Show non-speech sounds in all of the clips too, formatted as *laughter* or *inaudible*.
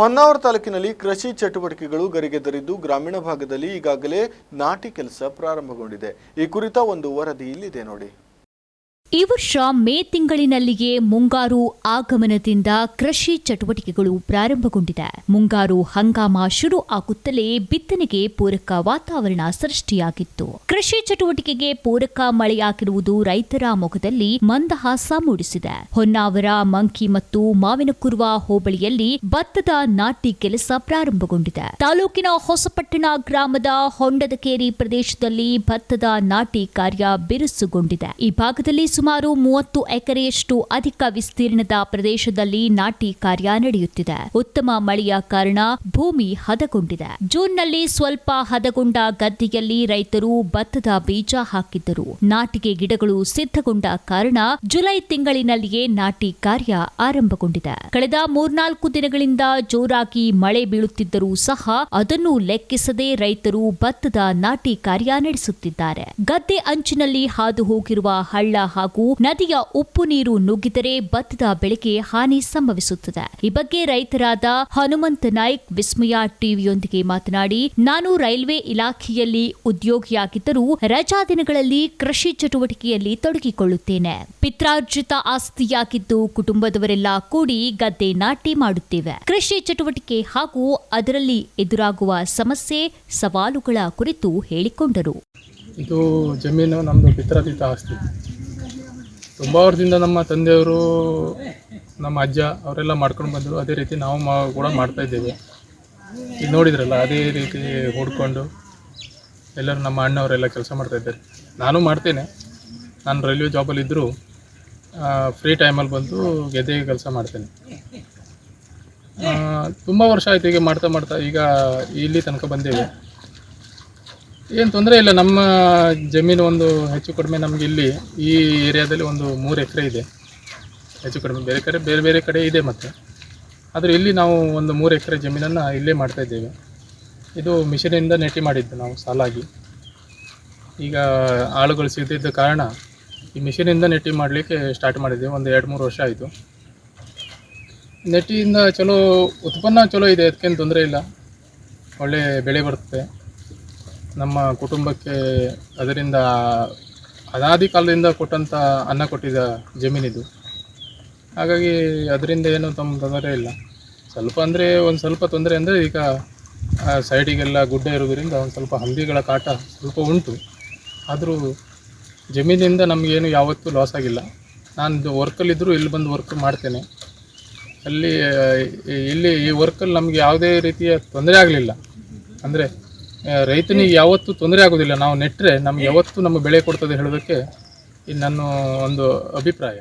ಹೊನ್ನಾವರ ತಾಲೂಕಿನಲ್ಲಿ ಕೃಷಿ ಚಟುವಟಿಕೆಗಳು ಗರಿಗೆದರಿದ್ದು ಗ್ರಾಮೀಣ ಭಾಗದಲ್ಲಿ ಈಗಾಗಲೇ ನಾಟಿ ಕೆಲಸ ಪ್ರಾರಂಭಗೊಂಡಿದೆ. ಈ ಕುರಿತ ಒಂದು ವರದಿ ಇಲ್ಲಿದೆ ನೋಡಿ. ಈ ವರ್ಷ ಮೇ ತಿಂಗಳಿನಲ್ಲಿಯೇ ಮುಂಗಾರು ಆಗಮನದಿಂದ ಕೃಷಿ ಚಟುವಟಿಕೆಗಳು ಪ್ರಾರಂಭಗೊಂಡಿದೆ. ಮುಂಗಾರು ಹಂಗಾಮ ಶುರು ಆಗುತ್ತಲೇ ಬಿತ್ತನೆಗೆ ಪೂರಕ ವಾತಾವರಣ ಸೃಷ್ಟಿಯಾಗಿತ್ತು. ಕೃಷಿ ಚಟುವಟಿಕೆಗೆ ಪೂರಕ ಮಳೆಯಾಗಿರುವುದು ರೈತರ ಮೊಗದಲ್ಲಿ ಮಂದಹಾಸ ಮೂಡಿಸಿದೆ. ಹೊನ್ನಾವರ, ಮಂಕಿ ಮತ್ತು ಮಾವಿನಕುರ್ವ ಹೋಬಳಿಯಲ್ಲಿ ಭತ್ತದ ನಾಟಿ ಕೆಲಸ ಪ್ರಾರಂಭಗೊಂಡಿದೆ. ತಾಲೂಕಿನ ಹೊಸಪಟ್ಟಣ ಗ್ರಾಮದ ಹೊಂಡದಕೇರಿ ಪ್ರದೇಶದಲ್ಲಿ ಭತ್ತದ ನಾಟಿ ಕಾರ್ಯ ಬಿರುಸುಗೊಂಡಿದೆ. ಈ ಭಾಗದಲ್ಲಿ ಸುಮಾರು ಮೂವತ್ತು ಎಕರೆಯಷ್ಟು ಅಧಿಕ ವಿಸ್ತೀರ್ಣದ ಪ್ರದೇಶದಲ್ಲಿ ನಾಟಿ ಕಾರ್ಯ ನಡೆಯುತ್ತಿದೆ. ಉತ್ತಮ ಮಳೆಯ ಕಾರಣ ಭೂಮಿ ಹದಗೊಂಡಿದೆ. ಜೂನ್ನಲ್ಲಿ ಸ್ವಲ್ಪ ಹದಗೊಂಡ ಗದ್ದೆಯಲ್ಲಿ ರೈತರು ಭತ್ತದ ಬೀಜ ಹಾಕಿದ್ದರು. ನಾಟಿಗೆ ಗಿಡಗಳು ಸಿದ್ಧಗೊಂಡ ಕಾರಣ ಜುಲೈ ತಿಂಗಳಿನಲ್ಲಿಯೇ ನಾಟಿ ಕಾರ್ಯ ಆರಂಭಗೊಂಡಿದೆ. ಕಳೆದ ಮೂರ್ನಾಲ್ಕು ದಿನಗಳಿಂದ ಜೋರಾಗಿ ಮಳೆ ಬೀಳುತ್ತಿದ್ದರೂ ಸಹ ಅದನ್ನು ಲೆಕ್ಕಿಸದೆ ರೈತರು ಭತ್ತದ ನಾಟಿ ಕಾರ್ಯ ನಡೆಸುತ್ತಿದ್ದಾರೆ. ಗದ್ದೆ ಅಂಚಿನಲ್ಲಿ ಹಾದು ಹೋಗಿರುವ ಹಳ್ಳ ನದಿಯ ಉಪ್ಪು ನೀರು ನುಗ್ಗಿದರೆ ಭತ್ತದ ಬೆಳೆಗೆ ಹಾನಿ ಸಂಭವಿಸುತ್ತದೆ. ಈ ಬಗ್ಗೆ ರೈತರಾದ ಹನುಮಂತ ನಾಯ್ಕ್ ವಿಸ್ಮಯ ಟಿವಿಯೊಂದಿಗೆ ಮಾತನಾಡಿ, ನಾನು ರೈಲ್ವೆ ಇಲಾಖೆಯಲ್ಲಿ ಉದ್ಯೋಗಿಯಾಗಿದ್ದರೂ ರಜಾ ದಿನಗಳಲ್ಲಿ ಕೃಷಿ ಚಟುವಟಿಕೆಯಲ್ಲಿ ತೊಡಗಿಕೊಳ್ಳುತ್ತೇನೆ. ಪಿತ್ರಾರ್ಜಿತ ಆಸ್ತಿಯಾಗಿದ್ದು ಕುಟುಂಬದವರೆಲ್ಲ ಕೂಡಿ ಗದ್ದೆ ನಾಟಿ ಮಾಡುತ್ತೇವೆ. ಕೃಷಿ ಚಟುವಟಿಕೆ ಹಾಗೂ ಅದರಲ್ಲಿ ಎದುರಾಗುವ ಸಮಸ್ಯೆ ಸವಾಲುಗಳ ಕುರಿತು ಹೇಳಿಕೊಂಡರು. ಇದು ಜಮೀನು ನಮ್ಮದು ಪಿತ್ರಾರ್ಜಿತ ಆಸ್ತಿ. ತುಂಬ ವರ್ಷದಿಂದ ನಮ್ಮ ತಂದೆಯವರು, ನಮ್ಮ ಅಜ್ಜ ಅವರೆಲ್ಲ ಮಾಡ್ಕೊಂಡು ಬಂದರು. ಅದೇ ರೀತಿ ನಾವು ಮಾ ಕೂಡ ಮಾಡ್ತಾ ಇದ್ದೇವೆ. ಈಗ ನೋಡಿದ್ರಲ್ಲ, ಅದೇ ರೀತಿ ಹುಡ್ಕೊಂಡು ಎಲ್ಲರೂ ನಮ್ಮ ಅಣ್ಣವರೆಲ್ಲ ಕೆಲಸ ಮಾಡ್ತಾ ಇದ್ದಾರೆ. ನಾನು ಮಾಡ್ತೇನೆ. ನಾನು ರೈಲ್ವೆ ಜಾಬಲ್ಲಿದ್ದರೂ ಫ್ರೀ ಟೈಮಲ್ಲಿ ಬಂದು ಗೆದ್ದೆಗೆ ಕೆಲಸ ಮಾಡ್ತೇನೆ. ತುಂಬ ವರ್ಷ ಆಯಿತು ಈಗ ಮಾಡ್ತಾ ಮಾಡ್ತಾ ಈಗ ಇಲ್ಲಿ ತನಕ ಬಂದೇವೆ ಏನು ತೊಂದರೆ ಇಲ್ಲ, ನಮ್ಮ ಜಮೀನು ಒಂದು ಹೆಚ್ಚು ಕಡಿಮೆ ನಮಗೆ ಇಲ್ಲಿ, ಈ ಏರಿಯಾದಲ್ಲಿ ಒಂದು ಮೂರು ಎಕರೆ ಇದೆ. ಹೆಚ್ಚು ಕಡಿಮೆ ಬೇರೆ ಕಡೆ, ಬೇರೆ ಬೇರೆ ಕಡೆ ಇದೆ ಮತ್ತು. ಆದರೆ ಇಲ್ಲಿ ನಾವು ಒಂದು ಮೂರು ಎಕರೆ ಜಮೀನನ್ನು ಇಲ್ಲೇ ಮಾಡ್ತಾ ಇದ್ದೇವೆ. ಇದು ಮಿಷನಿಂದ ನೆಟ್ಟಿ ಮಾಡಿದ್ದು ನಾವು ಸಾಲಾಗಿ. ಈಗ ಆಳುಗಳು ಸಿಗದಿದ್ದ ಕಾರಣ ಈ ಮಿಷಿನಿಂದ ನೆಟ್ಟಿ ಮಾಡಲಿಕ್ಕೆ ಸ್ಟಾರ್ಟ್ ಮಾಡಿದ್ದೇವೆ ಒಂದು ಎರಡು ಮೂರು ವರ್ಷ ಆಯಿತು. ನೆಟ್ಟಿಯಿಂದ ಚಲೋ, ಉತ್ಪನ್ನ ಚಲೋ ಇದೆ ಅದಕ್ಕೇನು ತೊಂದರೆ ಇಲ್ಲ. ಒಳ್ಳೆ ಬೆಳೆ ಬರುತ್ತೆ. ನಮ್ಮ ಕುಟುಂಬಕ್ಕೆ ಅದರಿಂದ ಅನಾದಿ ಕಾಲದಿಂದ ಕೊಟ್ಟಂಥ ಅನ್ನ ಕೊಟ್ಟಿದ್ದ ಜಮೀನಿದು. ಹಾಗಾಗಿ ಅದರಿಂದ ಏನು ತಮ್ಮ ತೊಂದರೆ ಇಲ್ಲ. ಸ್ವಲ್ಪ ಅಂದರೆ ಒಂದು ಸ್ವಲ್ಪ ತೊಂದರೆ ಅಂದರೆ ಈಗ ಸೈಡಿಗೆಲ್ಲ ಗುಡ್ಡ ಇರೋದರಿಂದ ಒಂದು ಸ್ವಲ್ಪ ಹಂದಿಗಳ ಕಾಟ ಸ್ವಲ್ಪ ಉಂಟು. ಆದರೂ ಜಮೀನಿಂದ ನಮಗೇನು ಯಾವತ್ತೂ ಲಾಸ್ ಆಗಿಲ್ಲ. ನಾನು ವರ್ಕಲ್ಲಿದ್ದರೂ ಇಲ್ಲಿ ಬಂದು ವರ್ಕ್ ಮಾಡ್ತೇನೆ. ಅಲ್ಲಿ ಇಲ್ಲಿ ಈ ವರ್ಕಲ್ಲಿ ನಮಗೆ ಯಾವುದೇ ರೀತಿಯ ತೊಂದರೆ ಆಗಲಿಲ್ಲ. ಅಂದರೆ ರೈತನಿಗೆ ಯಾವತ್ತೂ ತೊಂದರೆ ಆಗೋದಿಲ್ಲ. ನಾವು ನೆಟ್ಟರೆ ನಮ್ಗೆ ಯಾವತ್ತೂ ನಮ್ಮ ಬೆಳೆ ಕೊಡ್ತದೆ ಹೇಳೋದಕ್ಕೆ ಇದು ನನ್ನ ಒಂದು ಅಭಿಪ್ರಾಯ.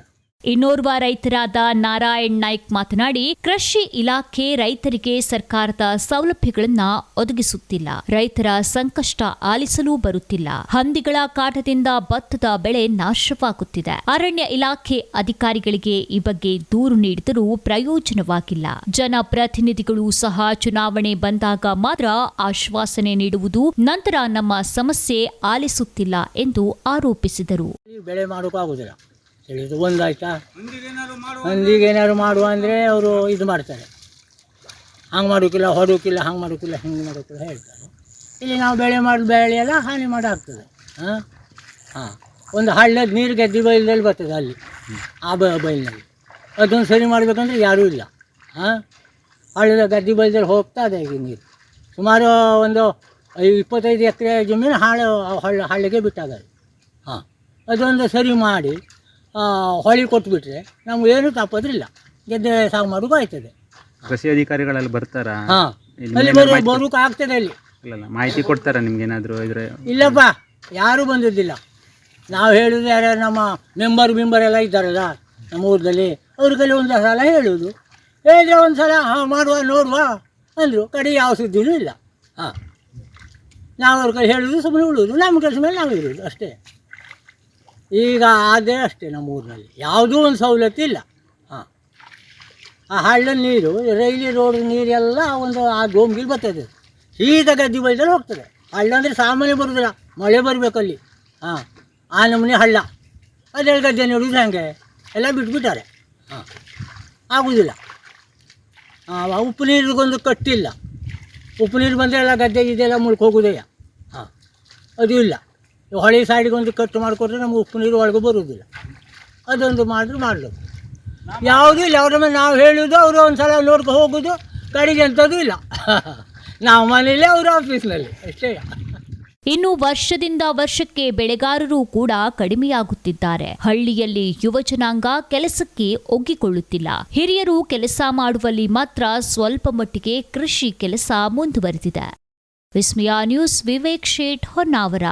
ಇನ್ನೋರ್ವ ರೈತರಾದ ನಾರಾಯಣ್ ನಾಯ್ಕ್ ಮಾತನಾಡಿ, ಕೃಷಿ ಇಲಾಖೆ ರೈತರಿಗೆ ಸರ್ಕಾರದ ಸೌಲಭ್ಯಗಳನ್ನ ಒದಗಿಸುತ್ತಿಲ್ಲ. ರೈತರ ಸಂಕಷ್ಟ ಆಲಿಸಲು ಬರುತ್ತಿಲ್ಲ. ಹಂದಿಗಳ ಕಾಟದಿಂದ ಭತ್ತದ ಬೆಳೆ ನಾಶವಾಗುತ್ತಿದೆ. ಅರಣ್ಯ ಇಲಾಖೆ ಅಧಿಕಾರಿಗಳಿಗೆ ಈ ಬಗ್ಗೆ ದೂರು ನೀಡಿದರೂ ಪ್ರಯೋಜನವಾಗಿಲ್ಲ. ಜನಪ್ರತಿನಿಧಿಗಳು ಸಹ ಚುನಾವಣೆ ಬಂದಾಗ ಮಾತ್ರ ಆಶ್ವಾಸನೆ ನೀಡುವುದು, ನಂತರ ನಮ್ಮ ಸಮಸ್ಯೆ ಆಲಿಸುತ್ತಿಲ್ಲ ಎಂದು ಆರೋಪಿಸಿದರು. ಈ ಒಂದು ಒಂದಾಯ್ತಾ ಹಂದಿಗೆ ಏನಾದ್ರು ಮಾಡುವ ಅಂದರೆ ಅವರು ಇದು ಮಾಡ್ತಾರೆ. ಹಂಗೆ ಮಾಡೋಕ್ಕಿಲ್ಲ ಹೊಡೋಕ್ಕಿಲ್ಲ ಹಂಗೆ ಮಾಡೋಕ್ಕಿಲ್ಲ ಹಿಂಗೆ ಮಾಡೋಕ್ಕಿಲ್ಲ ಹೇಳ್ತಾರೆ. ಇಲ್ಲಿ ನಾವು ಬೆಳೆ ಮಾಡಿ ಬೆಳೆ ಎಲ್ಲ ಹಾನಿ ಮಾಡಾಗ್ತದೆ. ಹಾಂ? ಹಾಂ. ಒಂದು ಹಳ್ಳದ ನೀರು ಗೆದ್ದಿ ಬೈಲ್ದಲ್ಲಿ ಬರ್ತದೆ ಅಲ್ಲಿ ಆ ಬ ಬೈಲಿನಲ್ಲಿ ಅದೊಂದು ಸರಿ ಮಾಡಬೇಕಂದ್ರೆ ಯಾರೂ ಇಲ್ಲ. ಹಾಂ? ಹಳ್ಳದ ಗದ್ದೆ ಬೈಲ್ದಲ್ಲಿ ಹೋಗ್ತಾ ಇದೆ ಈಗ ನೀರು. ಸುಮಾರು ಒಂದು ಇಪ್ಪತ್ತೈದು ಎಕರೆ ಜಮೀನು ಹಾಳು ಹಳ್ಳ ಹಳ್ಳಿಗೆ ಬಿಟ್ಟಾಗ. ಹಾಂ. ಅದೊಂದು ಸರಿ ಮಾಡಿ ಹೊಳಿ ಕೊಟ್ಬಿಟ್ರೆ ನಮ್ಗೆ ಏನು ತಪ್ಪೋದ್ರಿಲ್ಲ ಗೆದ್ದೆ ಸಾವು ಮಾಡೋದು ಆಯ್ತದೆ ಕೃಷಿ ಅಧಿಕಾರಿಗಳೆಲ್ಲ ಬರ್ತಾರಾ? ಹಾಂ. ಇಲ್ಲಿ ಅಲ್ಲಿ ಬರೋ ಬರೋಕೆ ಆಗ್ತದೆ ಅಲ್ಲಿ. ಮಾಹಿತಿ ಕೊಡ್ತಾರಾ ನಿಮ್ಗೆ ಏನಾದ್ರು ಇದ್ರೆ? ಇಲ್ಲಪ್ಪ ಯಾರೂ ಬಂದಿದ್ದಿಲ್ಲ. ನಾವು ಹೇಳಿದ್ರೆ ಯಾರು ನಮ್ಮ ಮೆಂಬರ್ ಮೆಂಬರ್ ಎಲ್ಲ ಇದ್ದಾರಲ್ಲ ನಮ್ಮ ಊರಲ್ಲಿ ಅವ್ರ ಕೈಲಿ ಒಂದು ಸಲ ಹೇಳೋದು. ಹೇಳಿದ್ರೆ ಒಂದು ಸಲ ಹಾಂ ಮಾಡುವ ನೋಡುವ ಅಂದರು. ಕಡೆ ಯಾವ ಸುದ್ದಿನೂ ಇಲ್ಲ. ಹಾಂ. ನಾವು ಅವ್ರ ಕೈ ಹೇಳೋದು ಸುಮ್ಮನೆ ಉಳೋದು ನಮ್ಮ ಕೆಲಸ ಮೇಲೆ ನಾವು ಇರೋದು ಅಷ್ಟೇ. ಈಗ ಆದರೆ ಅಷ್ಟೇ ನಮ್ಮ ಊರಿನಲ್ಲಿ ಯಾವುದೂ ಒಂದು ಸವಲತ್ತು ಇಲ್ಲ. ಹಾಂ. ಆ ಹಳ್ಳ ನೀರು, ರೈಲಿ ರೋಡ್ ನೀರೆಲ್ಲ ಒಂದು ಆ ಡೋಮ್ಗಿಲ್ ಬರ್ತದೆ. ಈಗ ಗದ್ದೆ ಬೈದಲ್ಲಿ ಹೋಗ್ತದೆ. ಹಳ್ಳ ಅಂದರೆ ಸಾಮಾನ್ಯ ಬರೋದಿಲ್ಲ. ಮಳೆ ಬರಬೇಕಲ್ಲಿ ಹಾಂ. ಆ ನಮೂನೆ ಹಳ್ಳ. ಅದೆಲ್ಲ ಗದ್ದೆ ನೋಡಿದ್ರೆ ಹಾಗೆ. ಎಲ್ಲ ಬಿಟ್ಬಿಟ್ಟಾರೆ. ಹಾಂ. ಆಗೋದಿಲ್ಲ. ಹಾಂ ಉಪ್ಪು ನೀರಿಗೊಂದು ಕಟ್ಟಿಲ್ಲ. ಉಪ್ಪು ನೀರು ಬಂದರೆ ಎಲ್ಲ ಗದ್ದೆ ಇದೆಲ್ಲ ಮುಳ್ಕು ಹೋಗೋದೆಯಾ? ಹಾಂ. ಅದು ಇಲ್ಲ. ಹೊಳೆ ಸೈಡಿಗೆ ಒಂದು ಕಟ್ಟು ಮಾಡಿಕೊಟ್ರೆ ನಮ್ಗೆ ಉಪ್ಪು ನೀರು ಒಳಗೆ ಬರುವುದಿಲ್ಲ. ಅದೊಂದು ಮಾಡಿದ್ರೆ ಮಾಡಬೇಕು. ಯಾವುದೂ ಇಲ್ಲ, ಅವ್ರ ಮೇಲೆ ನಾವು ಹೇಳೋದು ಅವರು ಒಂದು ಸಲ ನೋಡ್ಕೊ ಹೋಗೋದು ಕಡೆಗೆ ಅಂಥದ್ದು ಇಲ್ಲ. *laughs* ನಾವು ಮನೇಲಿ ಅವ್ರ ಆಫೀಸ್ನಲ್ಲಿ ಅಷ್ಟೇ. ಇನ್ನು ವರ್ಷದಿಂದ ವರ್ಷಕ್ಕೆ ಬೆಳೆಗಾರರು ಕೂಡ ಕಡಿಮೆಯಾಗುತ್ತಿದ್ದಾರೆ. ಹಳ್ಳಿಯಲ್ಲಿ ಯುವ ಜನಾಂಗ ಕೆಲಸಕ್ಕೆ ಒಗ್ಗಿಕೊಳ್ಳುತ್ತಿಲ್ಲ. ಹಿರಿಯರು ಕೆಲಸ ಮಾಡುವಲ್ಲಿ ಮಾತ್ರ ಸ್ವಲ್ಪ ಮಟ್ಟಿಗೆ ಕೃಷಿ ಕೆಲಸ ಮುಂದುವರೆದಿದೆ. ವಿಸ್ಮಯ ನ್ಯೂಸ್, ವಿವೇಕ್ ಶೇಟ್ ಹೊನ್ನಾವರ.